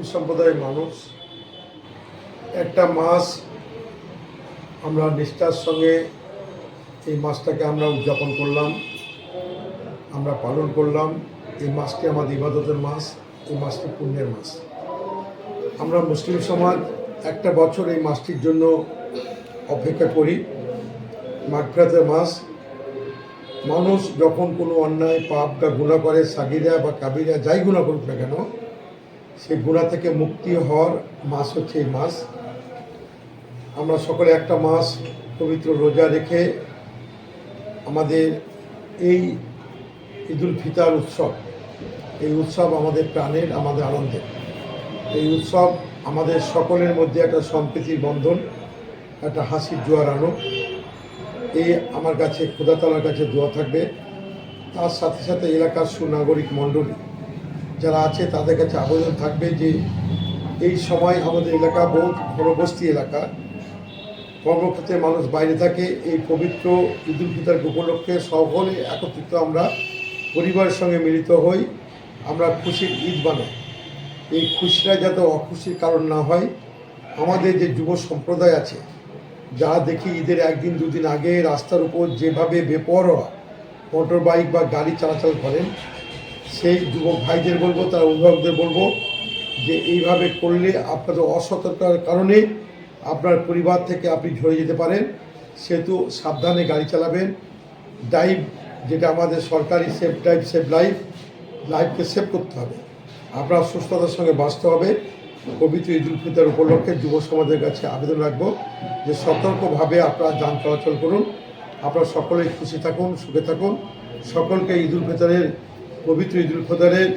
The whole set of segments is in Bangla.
মুসলিম সম্প্রদায়ের মানুষ, একটা মাস আমরা নিষ্ঠার সঙ্গে এই মাসটাকে আমরা উদযাপন করলাম, আমরা পালন করলাম। এই মাসটি আমাদের ইবাদতের মাস, এই মাসটি পুণ্যের মাস। আমরা মুসলিম সমাজ একটা বছর এই মাসটির জন্য অপেক্ষা করি। মাগফিরাতের মাস, মানুষ যখন কোনো অন্যায়, পাপ বা গুণা করে, সাগিরা বা কাবিরা, যাই গুণা করুক না কেন সেই গুণা থেকে মুক্তি হওয়ার মাস হচ্ছে এই মাস। আমরা সকলে একটা মাস পবিত্র রোজা রেখে আমাদের এই ঈদুল ফিতার উৎসব, এই উৎসব আমাদের প্রাণের, আমাদের আনন্দের। এই উৎসব আমাদের সকলের মধ্যে একটা সম্প্রীতির বন্ধন, একটা হাসির জোয়ার আনো। এই আমার কাছে খোদাতলার কাছে দোয়া থাকবে। তার সাথে সাথে এলাকার সুনাগরিক মণ্ডলী যারা আছে, তাদের কাছে আবেদন থাকবে যে এই সময় আমাদের এলাকা বহু ঘনবস্তি এলাকা। কর্মক্ষেত্রে মানুষ বাইরে থাকে। এই পবিত্র ঈদুল ফিতর উপলক্ষে সকলে একত্রিত আমরা পরিবারের সঙ্গে মিলিত হই। আমরা খুশির ঈদ বানাই। এই খুশিটা যাতে অখুশির কারণ না হয়, আমাদের যে যুব সম্প্রদায় আছে যা দেখি ঈদের একদিন, দুদিন আগে রাস্তার উপর যেভাবে বেপরোয়া মোটর বাইক বা গাড়ি চলাচল করেন সেই যুবক ভাইদের বলব, তার অভিভাবকদের বলব যে এইভাবে করলে আপনাদের অসতর্কতার কারণে আপনার পরিবার থেকে আপনি ঝরে যেতে পারেন। সেহেতু সাবধানে গাড়ি চালাবেন। ড্রাইভ যেটা আমাদের সরকারি সেফ ড্রাইভ সেফ লাইফ লাইফকে সেভ করতে হবে। আপনার সুস্থতার সঙ্গে বাঁচতে হবে। পবিত্র ঈদুল ফিতর উপলক্ষে যুব সমাজের কাছে আবেদন রাখব যে সতর্কভাবে আপনারা যান চলাচল করুন। আপনারা সকলেই খুশি থাকুন, সুখে থাকুন। সকলকে ঈদুল ফিতরের পবিত্র ঈদুল ফিতরের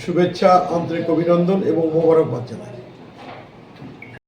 শুভেচ্ছা আন্তরিক অভিনন্দন এবং মোবারকবাদ জানাই।